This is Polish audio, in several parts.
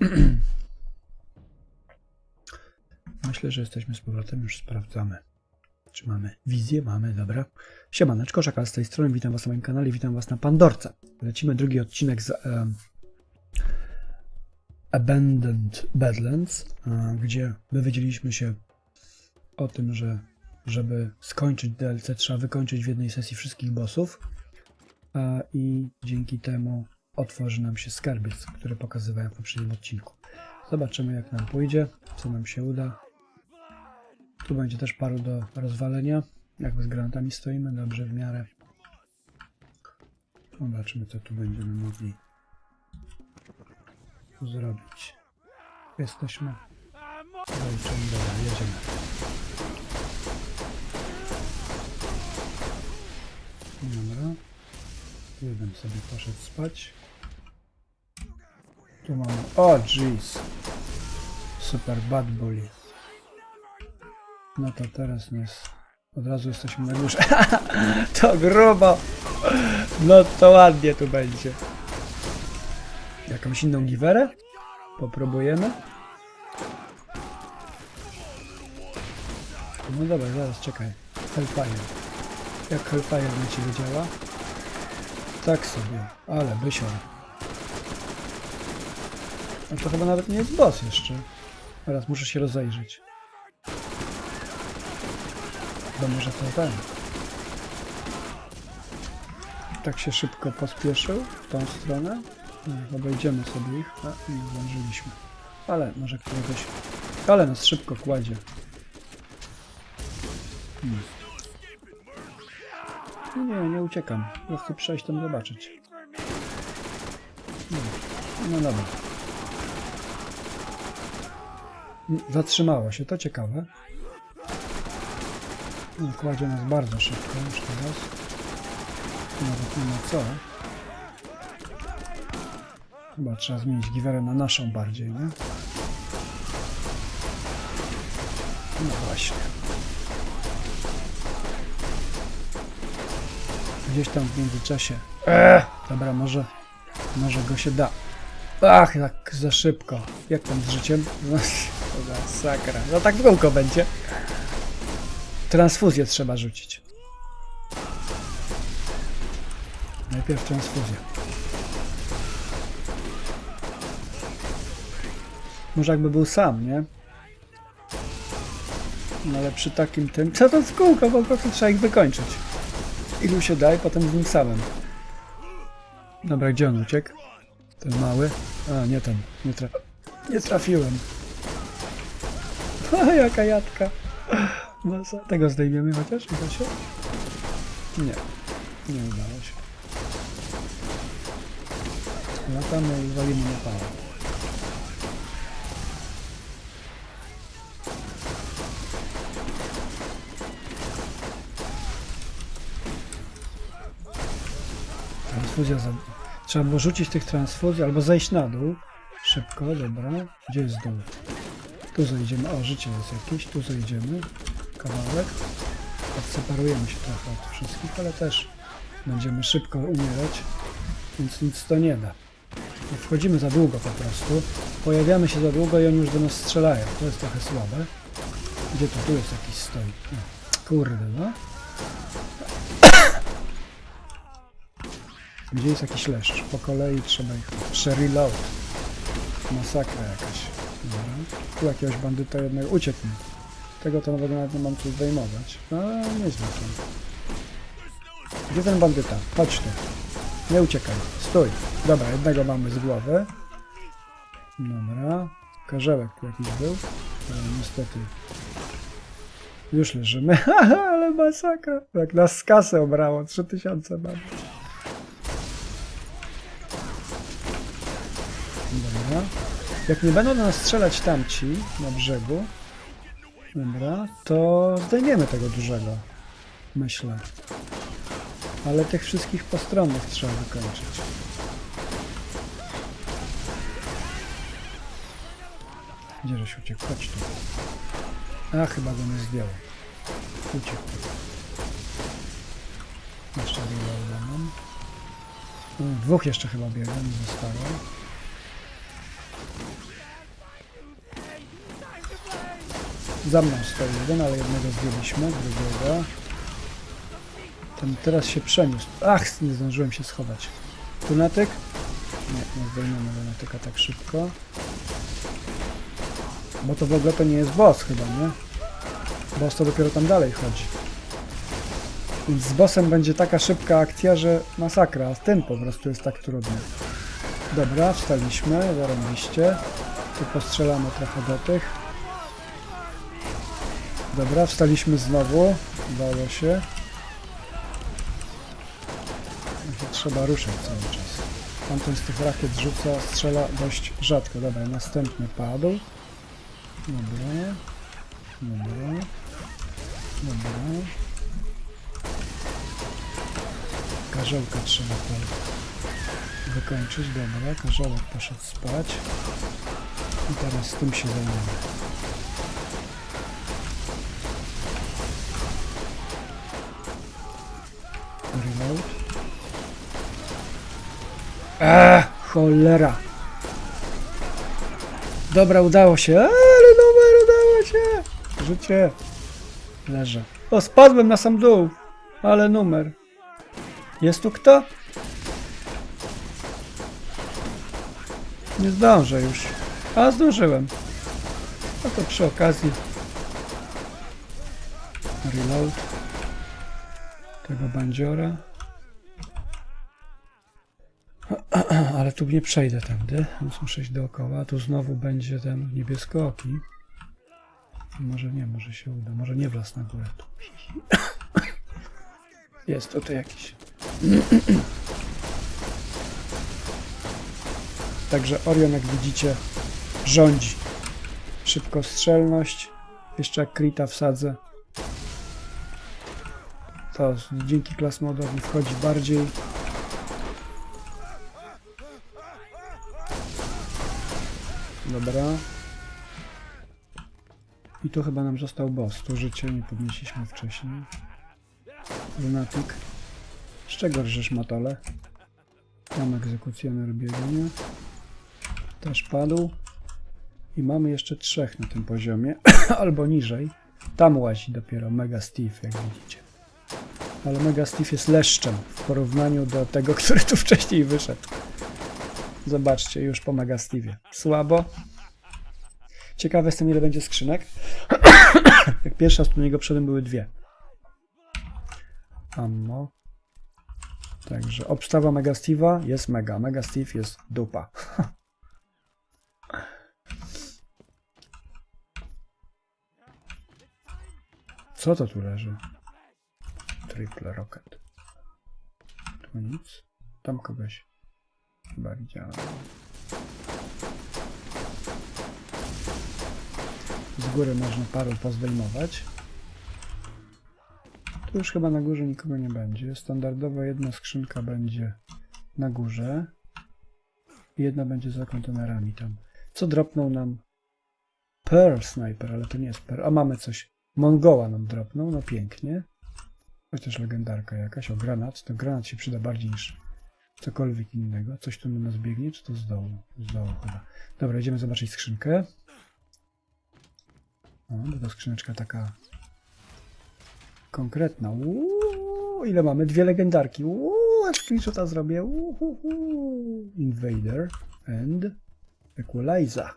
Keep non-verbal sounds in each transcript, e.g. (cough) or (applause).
(clears throat) Myślę, że jesteśmy z powrotem, już sprawdzamy. Czy mamy wizję? Mamy, dobra. Siemaneczko, Szakal z tej strony, witam was na moim kanale, witam was na Pandorce. Lecimy drugi odcinek z em, Abandoned Badlands, e, gdzie dowiedzieliśmy się o tym, że żeby skończyć DLC trzeba wykończyć w jednej sesji wszystkich bossów a, i dzięki temu otworzy nam się skarbiec, który pokazywałem w poprzednim odcinku. Zobaczymy jak nam pójdzie, co nam się uda. Tu będzie też paru do rozwalenia. Jak z granatami stoimy, dobrze w miarę. Zobaczmy co tu będziemy mogli zrobić. Jesteśmy. Zaliczymy, dobra, jedziemy. Jeden sobie poszedł spać. Tu mamy... O, jeez. Super bad bully. No to teraz nas... Od razu jesteśmy na górze. (laughs) to grubo! No to ładnie tu będzie. Jakąś inną giwerę? Popróbujemy? No dobra, zaraz czekaj. Hellfire. Jak Hellfire na ciebie działa? Tak sobie, ale bysior. A to chyba nawet nie jest boss jeszcze. Teraz muszę się rozejrzeć. Bo może to ten. Tak się szybko pospieszył w tą stronę. Nie, Obejdziemy sobie ich. A, nie zdążyliśmy. Ale może któregoś... Ale nas szybko kładzie. Hmm. Nie, nie uciekam. Ja chcę przejść tam zobaczyć. No, no dobra. Zatrzymało się, to ciekawe. No, kładzie nas bardzo szybko już teraz. Nawet nie ma co. Chyba trzeba zmienić giwerę na naszą bardziej, nie? No właśnie. Gdzieś tam w międzyczasie. Eee, dobra, może, może go się da. Ach, jak za szybko. Jak tam z życiem? No, (laughs) to sakra. No tak w kółko będzie. Transfuzję trzeba rzucić. Najpierw transfuzję. Może jakby był sam, nie? No ale przy takim tym... (laughs) Co to z kółko? Po prostu trzeba ich wykończyć. Ilu się da i potem z nim samym. Dobra, gdzie on uciekł? Ten mały? A, nie ten. Nie, nie trafiłem. (laughs) O, jaka jadka. Masa. Tego zdejmiemy chociaż? Uda się? Nie. Nie udało się. Latamy i walimy na pałę. Transfuzja za... Trzeba było rzucić tych transfuzji albo zejść na dół. Szybko, dobra. Gdzie jest dół? Tu zejdziemy. O, życie jest jakieś. Tu zejdziemy. Kawałek. Odseparujemy się trochę od wszystkich, ale też będziemy szybko umierać, więc nic to nie da. Nie wchodzimy za długo po prostu. Pojawiamy się za długo i oni już do nas strzelają. To jest trochę słabe. Gdzie to? Tu jest jakiś stoi. Kurde, no. Gdzie jest jakiś leszcz? Po kolei trzeba ich przereload. Masakra jakaś. Dobra. Tu jakiegoś bandyta jednego uciekł. Tego to nawet nie mam tu zdejmować. A, nieźle to. Gdzie ten bandyta? Chodź tu. Nie uciekaj. Stój. Dobra, jednego mamy z głowy. Dobra. Karzełek tu jakiś był. Ale niestety. Już leżymy. (laughs) Ale masakra. Jak nas z kasy obrało. 3000 mamy. Dobra. Jak nie będą do nas strzelać tamci na brzegu, dobra, to zdejmiemy tego dużego. Myślę. Ale tych wszystkich postronnych trzeba wykończyć. Gdzie żeś uciekł? Chodź tu. A, chyba go nie zdjęło. Uciekł. Jeszcze mam. Mm, Dwóch jeszcze chyba biega, nie zostało. Za mną stoi jeden, ale jednego zdjęliśmy, drugiego. Ten teraz się przeniósł. Ach, nie zdążyłem się schować. Lunatyk? Nie, nie zdejmiemy lunatyka tak szybko. Bo to w ogóle to nie jest boss chyba, nie? Boss to dopiero tam dalej chodzi. Więc z bossem będzie taka szybka akcja, że masakra, a ten po prostu jest tak trudny. Dobra, wstaliśmy, zarobiście. Tu postrzelamy trochę do tych. Dobra, wstaliśmy znowu. Udało się. Trzeba ruszać cały czas. Tamten z tych rakiet rzuca, strzela dość rzadko. Dobra, następny padł. Dobra. Dobra. Dobra. Karzełka trzeba po- wykończyć. Dobra, karzełek poszedł spać. I teraz z tym się zajmiemy. Eee, cholera. Dobra, udało się. Ale numer udało się. Życie. Leżę. O, spadłem na sam dół. Ale numer. Jest tu kto? Nie zdążę już. A, zdążyłem. No to przy okazji. Reload. Tego bandziora. Ale tu nie przejdę tędy, muszę iść dookoła. Tu znowu będzie ten niebieskooki. Może nie, może się uda. Może nie wlazł na górę tu. Jest tutaj jakiś. Także Orion, jak widzicie, rządzi. Szybkostrzelność. Jeszcze jak Krita wsadzę. To dzięki klas modowi wchodzi bardziej. Dobra. I tu chyba nam został boss. Tu życie nie podnieśliśmy wcześniej. Lunatik. Z czego rżesz matole? Tam egzekucjoner biegnie. Też padł. I mamy jeszcze trzech na tym poziomie. (coughs) Albo niżej. Tam łazi dopiero Mega Steve, jak widzicie. Ale Mega Steve jest leszczem w porównaniu do tego, (laughs) który tu wcześniej wyszedł. Zobaczcie, już po Mega Steve'ie. Słabo. Ciekawe jestem, ile będzie skrzynek. (coughs) jak pierwsza z niego przodem były dwie. Ammo. Także obstawa Mega Steve'a jest mega. Mega Steve jest dupa. (laughs) Co to tu leży? Triple Rocket. Tu nic. Tam kogoś chyba widziałem. Z góry można paru pozdejmować. Tu już chyba na górze nikogo nie będzie. Standardowo jedna skrzynka będzie na górze. I jedna będzie za kontenerami tam. Co dropnął nam? Pearl Sniper, ale to nie jest Pearl. A mamy coś. Mongoła nam dropnął, no pięknie. Chociaż legendarka jakaś. O, granat. To granat się przyda bardziej niż cokolwiek innego. Coś tu na nas biegnie, czy to z dołu? Z dołu chyba. Dobra, idziemy zobaczyć skrzynkę. O, to skrzyneczka taka konkretna. Uuu, ile mamy? Dwie legendarki. Uuu, aż screenshota zrobię. Invader and Equalizer.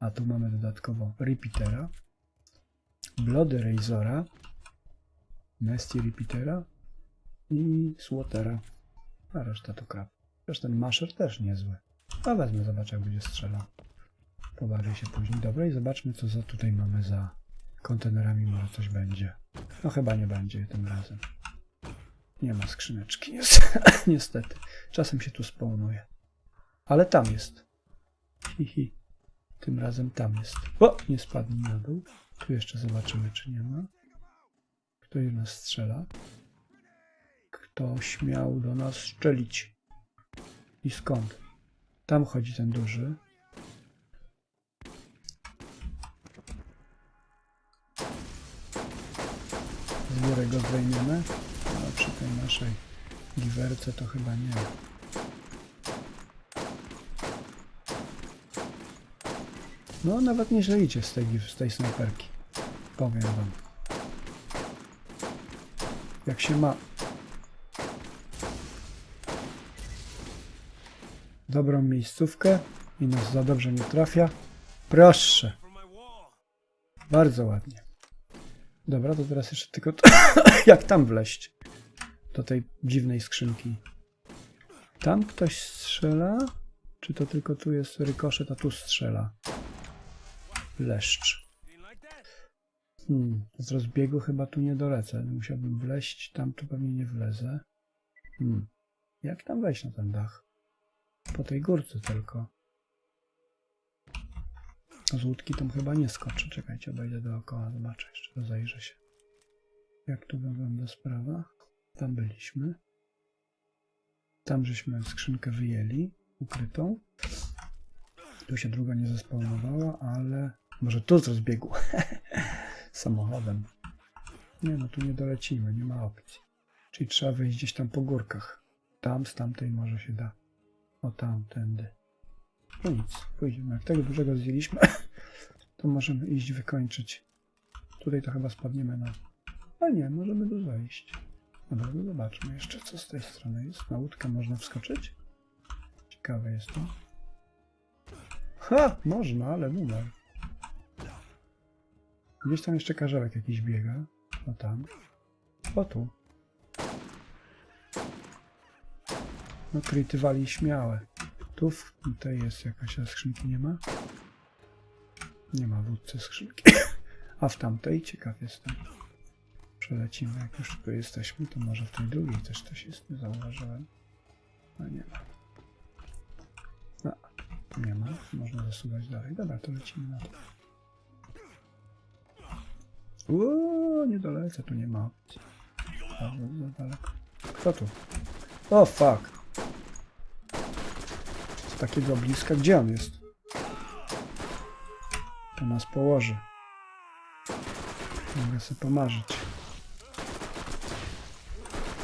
A tu mamy dodatkowo Repeatera, Bloody Razora, Nasty Repeatera i Swattera. A reszta to krab. Zresztą ten masher też niezły. A wezmę, zobaczę jak będzie strzelał. Pobawię się później. Dobra i zobaczmy co za tutaj mamy za kontenerami. Może coś będzie. No chyba nie będzie tym razem. Nie ma skrzyneczki, niestety. (laughs) Czasem się tu spawnuje. Ale tam jest. Hihi. Tym razem tam jest. O! Nie spadł na dół. Tu jeszcze zobaczymy, czy nie ma. Kto do nas strzela? Kto śmiał do nas strzelić? I skąd? Tam chodzi ten duży. Z góry go zdejmiemy. A przy tej naszej giwerce to chyba nie. No, nawet nieźle idzie z tej, z tej snajperki. Powiem wam. Jak się ma dobrą miejscówkę i nas za dobrze nie trafia, proszę. Bardzo ładnie. Dobra, to teraz jeszcze tylko to, (coughs) jak tam wleść do tej dziwnej skrzynki. Tam ktoś strzela? Czy to tylko tu jest rykoszet, a tu strzela? Leszcz. Hmm, z rozbiegu chyba tu nie dolecę. Musiałbym wleść, tam tu pewnie nie wlezę. Hmm. Jak tam wejść na ten dach? Po tej górce tylko. Z łódki tam chyba nie skoczę. Czekajcie, obejdę dookoła, zobaczę jeszcze, rozejrzę się. Jak tu wygląda sprawa? Tam byliśmy. Tam żeśmy skrzynkę wyjęli, ukrytą. Tu się druga nie zespawnowała, ale może tu z rozbiegu. (laughs) Samochodem. Nie no, tu nie dolecimy, nie ma opcji. Czyli trzeba wyjść gdzieś tam po górkach. Tam, z tamtej może się da. O tam, tędy. No nic, pójdziemy. Jak tego dużego zjęliśmy, (laughs) to możemy iść wykończyć. Tutaj to chyba spadniemy na... A nie, możemy tu zejść. Dobra, no zobaczmy jeszcze, co z tej strony jest. Na łódkę można wskoczyć? Ciekawe jest to. Ha! Można, ale numer. Gdzieś tam jeszcze karzełek jakiś biega. O tam. O tu. No kryty wali śmiałe. Tu w tej jest jakaś, skrzynki nie ma? Nie ma wódce skrzynki. A w tamtej ciekaw jestem. Przelecimy, jak już tu jesteśmy, to może w tej drugiej też coś jest, nie zauważyłem. A nie ma. No, nie ma, można zasuwać dalej. Dobra, to lecimy na to. Uuu, nie dolecę, tu nie ma opcji. Kto tu? O, fuck. Takiego bliska, gdzie on jest? To nas położy. Mogę sobie pomarzyć.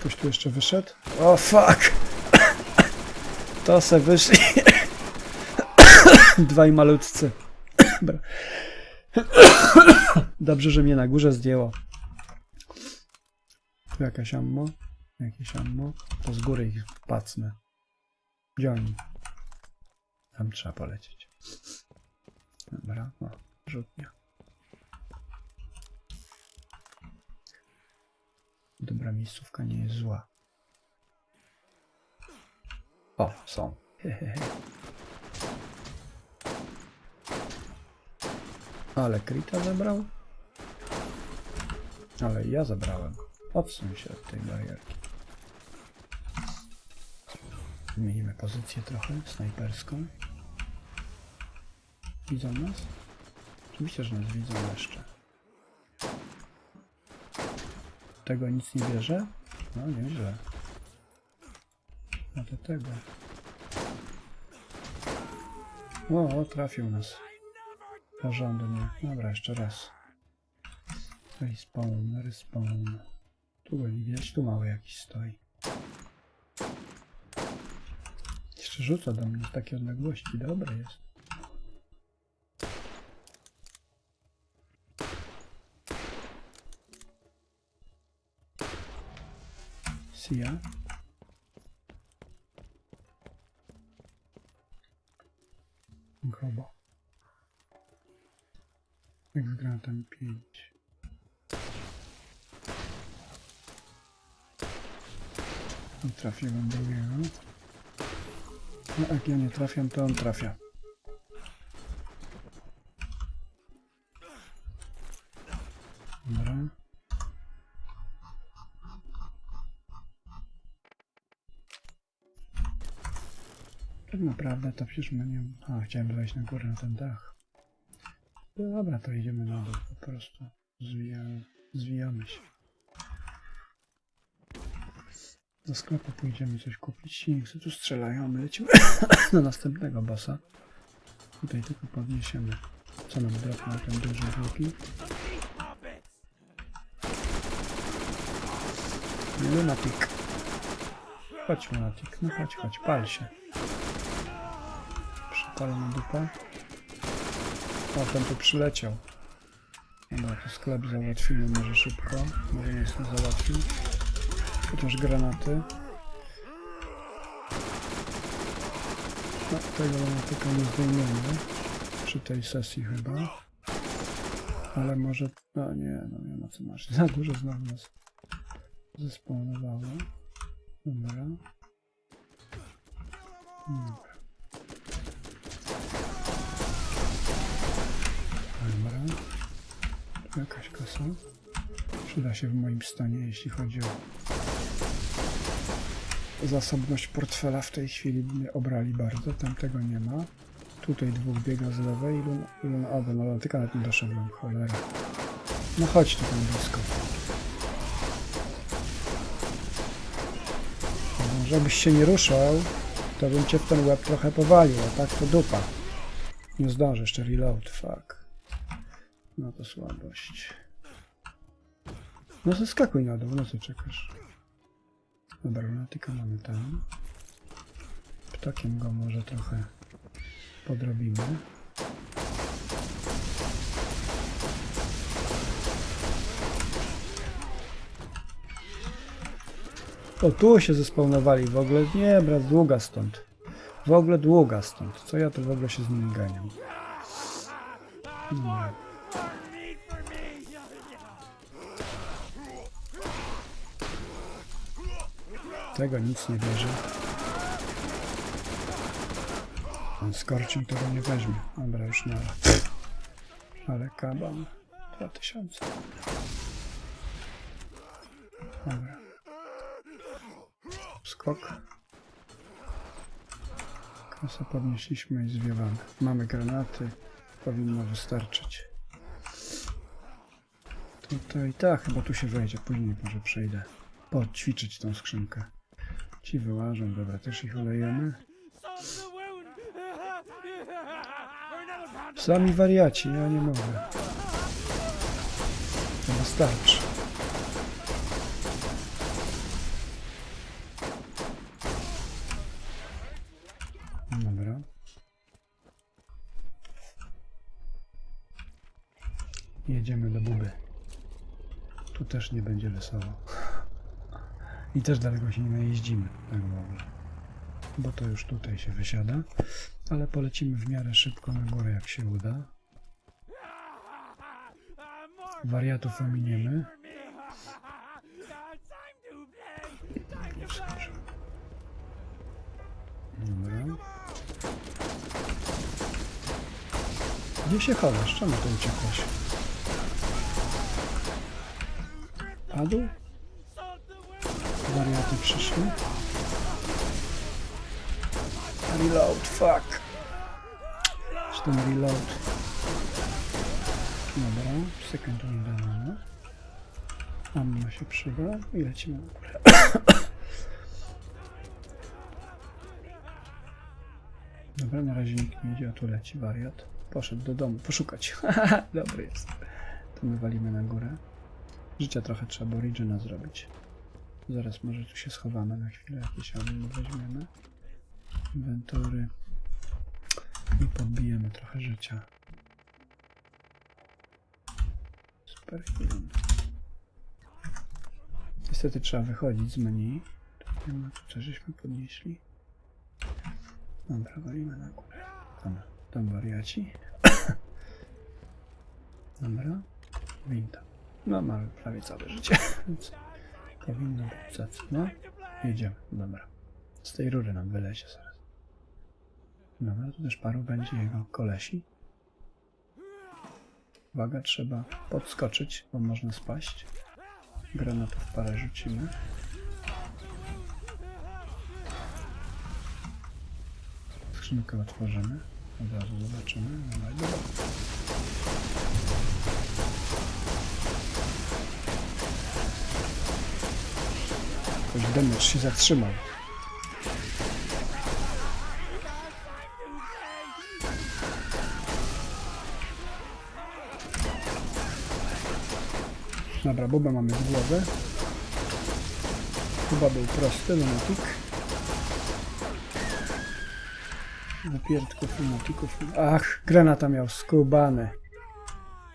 Ktoś tu jeszcze wyszedł? O, fuck! (coughs) To se wyszli. (coughs) Dwaj malutcy. (coughs) Dobrze, że mnie na górze zdjęło. Tu jakaś ammo. Jakieś ammo. To z góry ich pacnę. Gdzie oni? Tam trzeba polecieć. Dobra, o, rzutnia. Dobra miejscówka nie jest zła. O, są. Hehehe. (laughs) Ale Krita zabrał? Ale ja zabrałem. Odsuń się od tej barierki. Zmienimy pozycję trochę, snajperską. Widzą nas? Oczywiście, że nas widzą jeszcze. Tego nic nie bierze? No, nieźle. No to tego. O, o, trafił nas. Porządnie. Dobra, jeszcze raz. Respawn, respawn. Tu go nie widać, tu mały jakiś stoi. Jeszcze rzuca do mnie z takiej odległości. Dobre jest. Sia. Grobo. Jak z granatem 5. Nie trafiłem drugiego. No jak ja nie trafiam, to on trafia. Tak naprawdę to przecież my nie... A, chciałem wejść na górę na ten dach. No dobra, to idziemy na dół po prostu. Zwijamy, zwijamy się. Do sklepu pójdziemy coś kupić. Silnicy tu strzelają, my lecimy (coughs) do następnego bossa. Tutaj tylko podniesiemy. Co nam dropnął ten duży wielki? Lunatic. Chodź Lunatic, no chodź, chodź, pal się. Na dupę. O, ten tu przyleciał. Dobra, to sklep załatwimy może szybko. Może nie jestem załatwił. Chociaż granaty. No, tego granatyka nie zdejmiemy. Przy tej sesji chyba. Ale może... No nie, no nie ma co masz. (laughs) Za dużo znowu nas zespawnowało. Dobra. Dobra. Jakaś kasa. Przyda się w moim stanie, jeśli chodzi o zasobność portfela w tej chwili mnie obrali bardzo, tam tego nie ma. Tutaj dwóch biega z lewej, ilu, ilu na obu, no tylko nawet nie doszedłem, cholera. No chodź tu tam blisko. No, żebyś się nie ruszał, to bym cię w ten łeb trochę powalił, a tak to dupa. Nie zdążę jeszcze reload, fuck. No to słabość. No zeskakuj na dół, no co czekasz? Dobra, lunatyka mamy tam. Ptakiem go może trochę podrobimy. O, tu się zespawnowali w ogóle. Nie, brat, długa stąd. W ogóle długa stąd. Co ja tu w ogóle się z nimi ganiam? Nie. Tego nic nie bierze. On skorczył, tego nie weźmie. Dobra, już na. Ale kaban. 2000. Dobra. Skok. Kasę podnieśliśmy i zwiewamy. Mamy granaty. Powinno wystarczyć. Tutaj, tak, chyba tu się wejdzie. Później może przejdę. Poćwiczyć tą skrzynkę. Ci wyłażą, dobra, też ich olejemy. Sami wariaci, ja nie mogę. To wystarczy. Dobra. Jedziemy do Buby. Tu też nie będzie wesoło. I też daleko się nie najeździmy, tak ogóle. Bo to już tutaj się wysiada. Ale polecimy w miarę szybko na górę, jak się uda. Wariatów ominiemy. Dobra. Gdzie się chowasz? Czemu tu uciekłeś? Padł? Wariaty przyszły. Reload, fuck. Czy ten reload? Dobra, second window mamy. Ammo się przyda i lecimy na górę. Dobra, na razie nikt nie idzie, a tu leci wariat. Poszedł do domu poszukać. (laughs) Dobry jest. To my walimy na górę. Życia trochę trzeba Origina zrobić. Zaraz może tu się schowamy na chwilę, jakieś ammo weźmiemy. Inwentory. I podbijemy trochę życia. Super film. Niestety trzeba wychodzić z menu. Nie ma, coś żeśmy podnieśli. Dobra, walimy na górę. Tam, tam wariaci. (coughs) Dobra. Winda. No mamy prawie całe życie, (laughs) powinno być zacne. Jedziemy, dobra. Z tej rury nam wylezie zaraz. Dobra, tu też paru będzie jego kolesi. Uwaga, trzeba podskoczyć, bo można spaść. Granatów parę rzucimy. Skrzynkę otworzymy. Od razu zobaczymy. Dobra, dobra. Jakoś damage się zatrzymał. Dobra, Boba mamy w głowę. Chyba był prosty, lunatik. Napierdków, lunatików. Ach, granata miał skubany.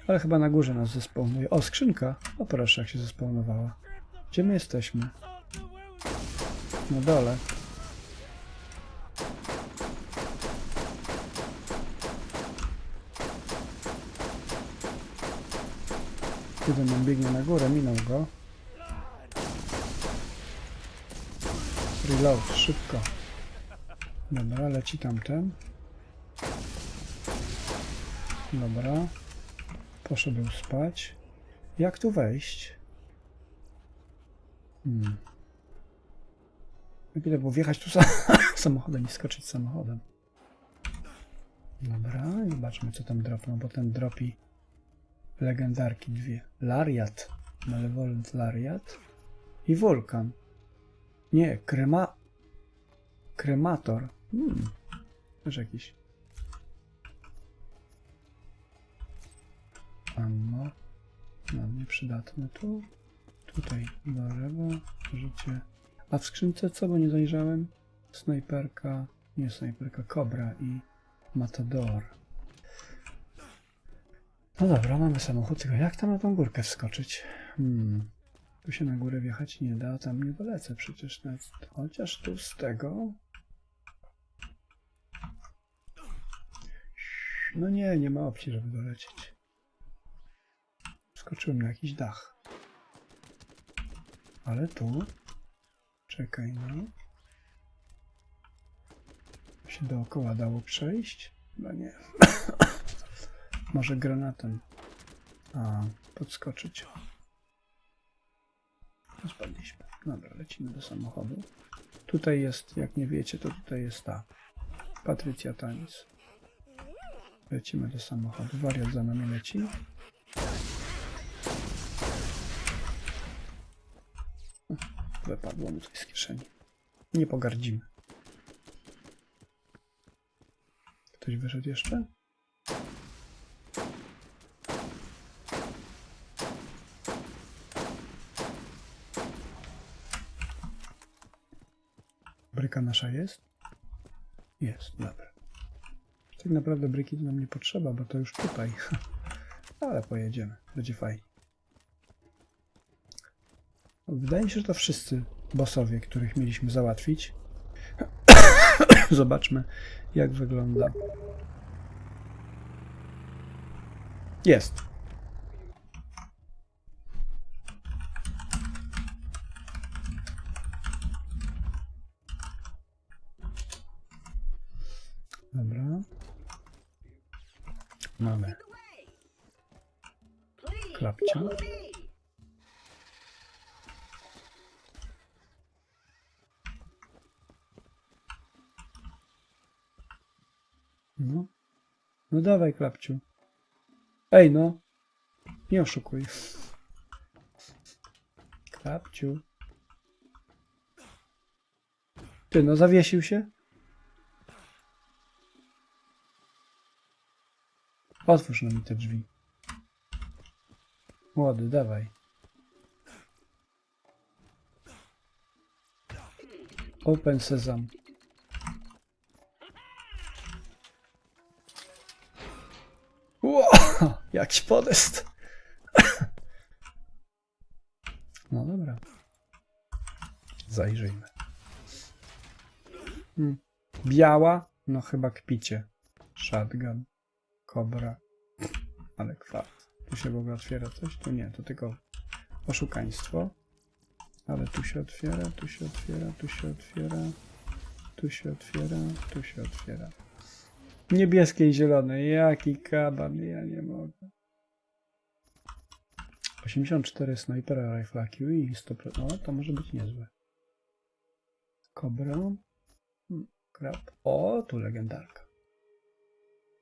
Ale chyba na górze nas zespawnuje. O, skrzynka. O proszę, jak się zespawnowała. Gdzie my jesteśmy? Na dole. Jeden nam biegnie na górę, minął go. Reload, szybko. Dobra, leci tamten. Dobra. Poszedł spać. Jak tu wejść? Hmm. Ile było wjechać tu sam (laughs) samochodem i skoczyć samochodem. Dobra, zobaczmy co tam dropną, bo ten dropi legendarki dwie. Lariat. Malevolent Lariat. I Wulkan. Nie, krema... Kremator. Hmm. Też jakiś. Ammo. No, nieprzydatne tu. Tutaj do lewo. Życie. A w skrzynce co, bo nie zajrzałem? Snajperka. Nie snajperka, kobra i matador. No dobra, mamy samochód, tylko jak tam na tą górkę wskoczyć? Hmm. Tu się na górę wjechać nie da, tam nie dolecę przecież nawet. Chociaż tu z tego... No nie, nie ma opcji, żeby dolecieć. Skoczyłem na jakiś dach. Ale tu... Czekaj, no. Się dookoła dało przejść? Chyba nie. (coughs) Może granatem. A, podskoczyć. Spadliśmy. Dobra, lecimy do samochodu. Tutaj jest, jak nie wiecie, to tutaj jest ta Patrycja Tanis. Lecimy do samochodu. Wariat za nami leci. Wypadło mu coś z kieszeni. Nie pogardzimy. Ktoś wyszedł jeszcze? Bryka nasza jest? Jest, dobra. Tak naprawdę bryki nam nie potrzeba, bo to już tutaj. (laughs) Ale pojedziemy, będzie fajnie. Wydaje mi się, że to wszyscy bossowie, których mieliśmy załatwić. (coughs) Zobaczmy, jak wygląda. Jest. Dobra. Mamy klapcia. No. No dawaj, klapciu. Ej, no. Nie oszukuj. Klapciu. Ty, no zawiesił się? Otwórz nam te drzwi. Młody, dawaj. Open sezam. (laughs) Ło, jakiś podest. (laughs) No dobra. Zajrzyjmy. Hmm. Biała? No chyba kpicie. Shotgun. Kobra. Ale kwat. Tu się w ogóle otwiera coś? Tu nie, to tylko oszukaństwo. Ale tu się otwiera, tu się otwiera, tu się otwiera. Tu się otwiera, tu się otwiera. Niebieskie i zielone. Jaki kaban, ja nie mogę. 84 snajpera rifle IQ i 100%. O, to może być niezłe. Kobra. Hmm, Krab. O, tu legendarka.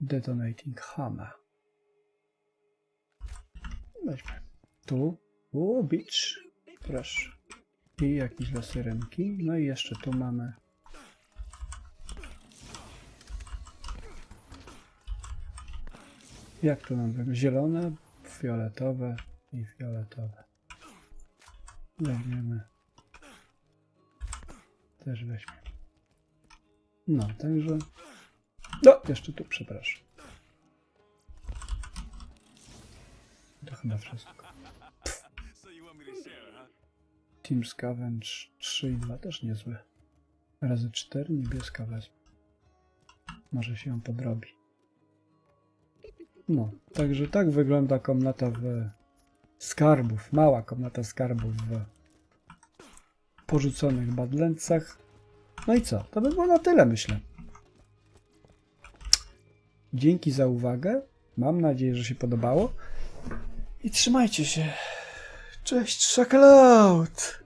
Detonating Hammer. Weźmy. Tu. O, beach. Proszę. I jakieś laserenki. No i jeszcze tu mamy. Jak to nam wygląda? Zielone, fioletowe i fioletowe. Weźmiemy. Też weźmiemy. No, także. No, jeszcze tu, przepraszam. To chyba wszystko. Team Scavenge 3 i 2 też niezły. Razy 4 niebieska wezmę. Może się ją podrobi. No, także tak wygląda komnata w skarbów. Mała komnata skarbów w porzuconych Badlandsach. No i co? To by było na tyle, myślę. Dzięki za uwagę. Mam nadzieję, że się podobało. I trzymajcie się. Cześć, Shacklot!